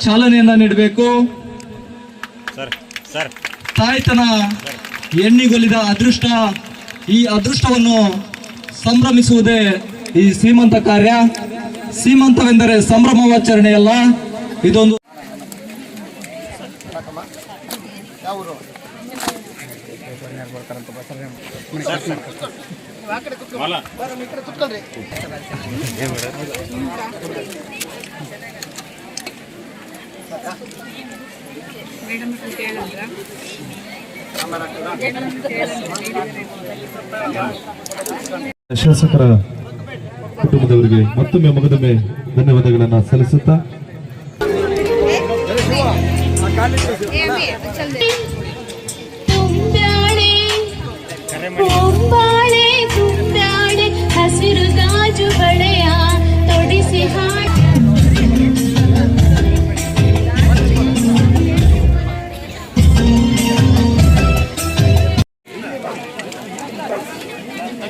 ಚಾಲನೆಯನ್ನ ನೀಡಬೇಕು. Sir sir. ತಾಯ್ತನ ಎಣ್ಣಿಗೊಲಿದ ಅದೃಷ್ಟ ಈ ಅದೃಷ್ಟವನ್ನು ಸಂಭ್ರಮಿಸುವುದೇ ಈ ಸೀಮಂತ ಕಾರ್ಯ. ಸೀಮಂತವೆಂದರೆ ಸಂಭ್ರಮಾಚರಣೆಯಲ್ಲ ಇದೊಂದು ಶಾಸಕರ ಕುಟುಂಬದವರಿಗೆ ಮತ್ತೊಮ್ಮೆ ಮಗದೊಮ್ಮೆ ಧನ್ಯವಾದಗಳನ್ನು ಸಲ್ಲಿಸುತ್ತಾ ಹಸಿರು ಗಾಜು ಬಳೆಯ ತೊಡಿಸಿ